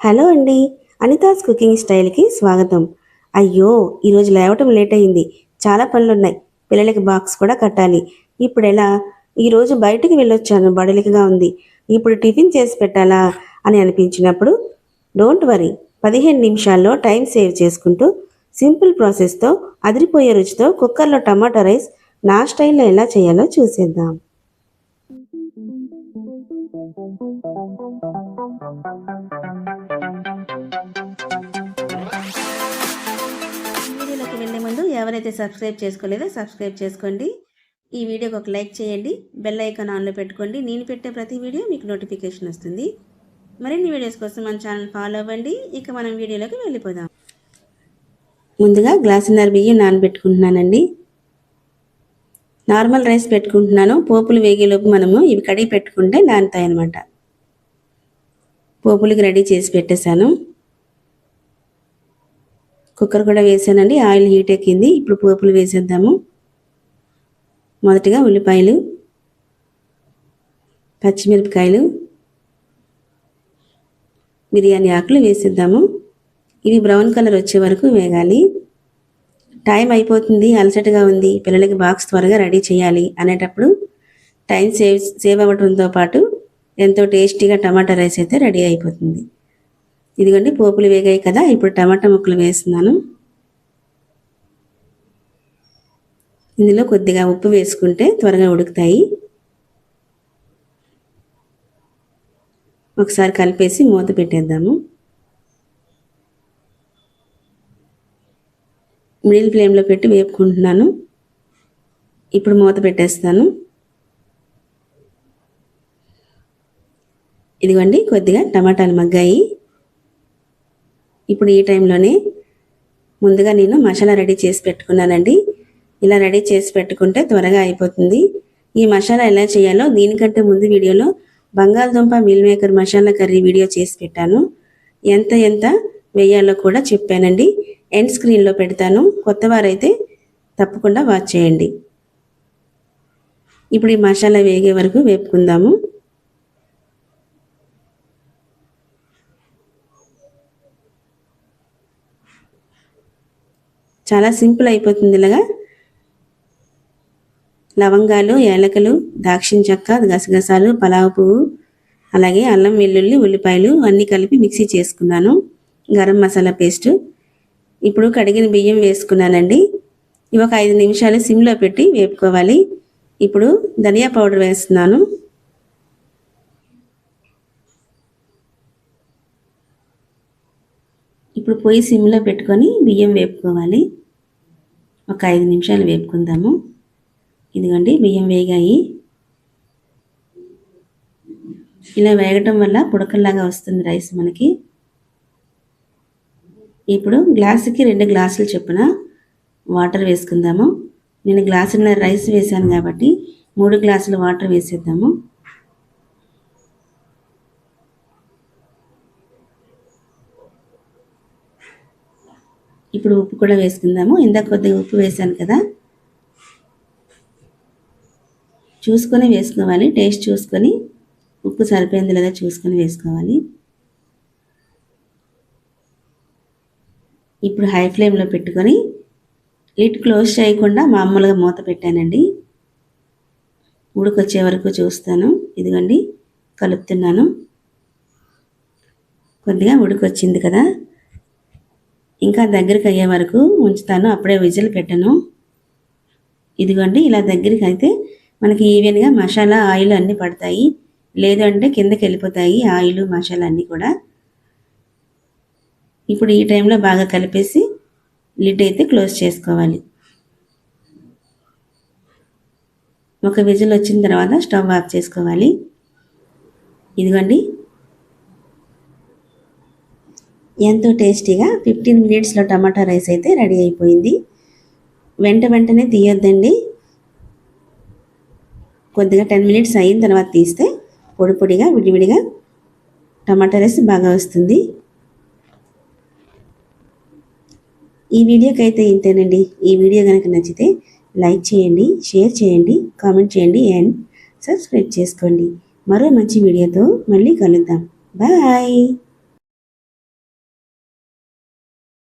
Hello అండి Anita's cooking స్టైల్కి స్వాగతం. అయ్యో ఈరోజు లేవటం లేట్ అయింది. చాలా పనులున్నాయి. పిల్లలకి బాక్స్ కూడా కట్టాలి. ఇప్పుడు ఎలా? ఈరోజు బయటికి వెళ్ళొచ్చాను. బడలికగా ఉంది. ఇప్పుడు టిఫిన్ చేసి పెట్టాలా అని అనిపించినప్పుడు డోంట్ వరీ. పదిహేను నిమిషాల్లో టైం సేవ్ చేసుకుంటూ సింపుల్ ప్రాసెస్తో అదిరిపోయే రుచితో కుక్కర్లో టమాటా రైస్ నా స్టైల్లో ఎలా చేయాలో చూసేద్దాం. ఎవరైతే సబ్స్క్రైబ్ చేసుకోలేదో సబ్స్క్రైబ్ చేసుకోండి. ఈ వీడియోకి ఒక లైక్ చేయండి. బెల్ ఐకాన్ ఆన్లో పెట్టుకోండి. నేను పెట్టే ప్రతి వీడియో మీకు నోటిఫికేషన్ వస్తుంది. మరిన్ని వీడియోస్ కోసం మన ఛానల్ ఫాలో అవ్వండి. ఇక మనం వీడియోలోకి వెళ్ళిపోదాం. ముందుగా గ్లాసున్నర బియ్యం నానబెట్టుకుంటున్నానండి. నార్మల్ రైస్ పెట్టుకుంటున్నాను. పోపులు వేగేలోపు మనము ఇవి కడిగి పెట్టుకుంటే నానుతాయి అన్నమాట పోపులకి రెడీ చేసి పెట్టేశాను. కుక్కర్ కూడా వేసానండి. ఆయిల్ హీట్ ఎక్కింది. ఇప్పుడు పోపులు వేసేద్దాము. మొదటిగా ఉల్లిపాయలు పచ్చిమిరపకాయలు బిర్యానీ ఆకులు వేసేద్దాము. ఇవి బ్రౌన్ కలర్ వచ్చే వరకు వేగాలి. టైం అయిపోతుంది. అలసటగా ఉంది. పిల్లలకి బాక్స్ త్వరగా రెడీ చేయాలి అనేటప్పుడు టైం సేవ్ సేవ్ అవ్వడంతో పాటు ఎంతో టేస్టీగా టమాటా రైస్ అయితే రెడీ అయిపోతుంది. ఇదిగోండి పోపులు వేగాయి కదా ఇప్పుడు టమాటా ముక్కలు వేస్తున్నాను. ఇందులో కొద్దిగా ఉప్పు వేసుకుంటే త్వరగా ఉడుకుతాయి. ఒకసారి కలిపేసి మూత పెట్టేద్దాము. మిడిల్ ఫ్లేమ్లో పెట్టి వేపుకుంటున్నాను. ఇప్పుడు మూత పెట్టేస్తాను. ఇదిగోండి కొద్దిగా టమాటాలు మగ్గాయి. ఇప్పుడు ఈ టైంలోనే ముందుగా నేను మసాలా రెడీ చేసి పెట్టుకున్నానండి. ఇలా రెడీ చేసి పెట్టుకుంటే త్వరగా అయిపోతుంది. ఈ మసాలా ఎలా చేయాలో దీనికంటే ముందు వీడియోలో బంగాళదుంప meal maker masala curry video చేసి పెట్టాను. ఎంత ఎంత వేయాలో కూడా చెప్పానండి. ఎండ్ స్క్రీన్లో పెడతాను. కొత్త వారైతే తప్పకుండా వాచ్ చేయండి. ఇప్పుడు ఈ మసాలా వేగే వరకు వేపుకుందాము. చాలా సింపుల్ అయిపోతుంది ఇలాగా. లవంగాలు ఏలకలు దాక్షిణ చెక్క గసగసాలు పలావు పువ్వు అలాగే అల్లం వెల్లుల్లి ఉల్లిపాయలు అన్నీ కలిపి మిక్సీ చేసుకున్నాను. గరం మసాలా పేస్ట్. ఇప్పుడు కడిగిన బియ్యం వేసుకున్నానండి. ఇవి ఒక ఐదు నిమిషాలు సిమ్లో పెట్టి వేపుకోవాలి. ఇప్పుడు ధనియా పౌడర్ వేస్తున్నాను. ఇప్పుడు పొయ్యి సిమ్లో పెట్టుకొని బియ్యం వేపుకోవాలి. ఒక ఐదు నిమిషాలు వేపుకుందాము. ఇదిగోండి బియ్యం వేగాయి. ఇలా వేగటం వల్ల పుడకల్లాగా వస్తుంది రైస్ మనకి. ఇప్పుడు గ్లాసుకి రెండు గ్లాసులు చొప్పున వాటర్ వేసుకుందాము. నేను గ్లాసున్నర రైస్ వేసాను కాబట్టి మూడు గ్లాసులు వాటర్ వేసేద్దాము. ఇప్పుడు ఉప్పు కూడా వేసుకుందాము. ఇందాక కొద్దిగా ఉప్పు వేసాను కదా. చూసుకొని వేసుకోవాలి. టేస్ట్ చూసుకొని ఉప్పు సరిపోయింది లేదా చూసుకొని వేసుకోవాలి. ఇప్పుడు హై ఫ్లేమ్లో పెట్టుకొని లిట్ క్లోజ్ చేయకుండా మామూలుగా మూత పెట్టానండి. ఉడికొచ్చే వరకు చూస్తాను. ఇదిగోండి కలుపుతున్నాను. కొద్దిగా ఉడికొచ్చింది కదా. ఇంకా దగ్గరికి అయ్యే వరకు ఉంచుతాను. అప్పుడే విజిల్ పెట్టను. ఇదిగోండి ఇలా దగ్గరికి అయితే మనకి ఈవెన్గా మసాలా ఆయిల్ అన్నీ పడతాయి. లేదు అంటే కిందకి వెళ్ళిపోతాయి ఆయిల్ మసాలా అన్నీ కూడా. ఇప్పుడు ఈ టైంలో బాగా కలిపేసి లిడ్ అయితే క్లోజ్ చేసుకోవాలి. ఒక విజిల్ వచ్చిన తర్వాత స్టవ్ ఆఫ్ చేసుకోవాలి. ఇదిగోండి ఎంతో టేస్టీగా ఫిఫ్టీన్ మినిట్స్లో టమాటా రైస్ అయితే రెడీ అయిపోయింది. వెంట వెంటనే తీయొద్దండి. కొద్దిగా టెన్ మినిట్స్ అయిన తర్వాత తీస్తే పొడి పొడిగా విడివిడిగా టమాటా రైస్ బాగా వస్తుంది. ఈ వీడియోకి అయితే ఇంతేనండి. ఈ వీడియో కనుక నచ్చితే లైక్ చేయండి షేర్ చేయండి కామెంట్ చేయండి అండ్ సబ్స్క్రైబ్ చేసుకోండి. మరో మంచి వీడియోతో మళ్ళీ కలుద్దాం. బాయ్!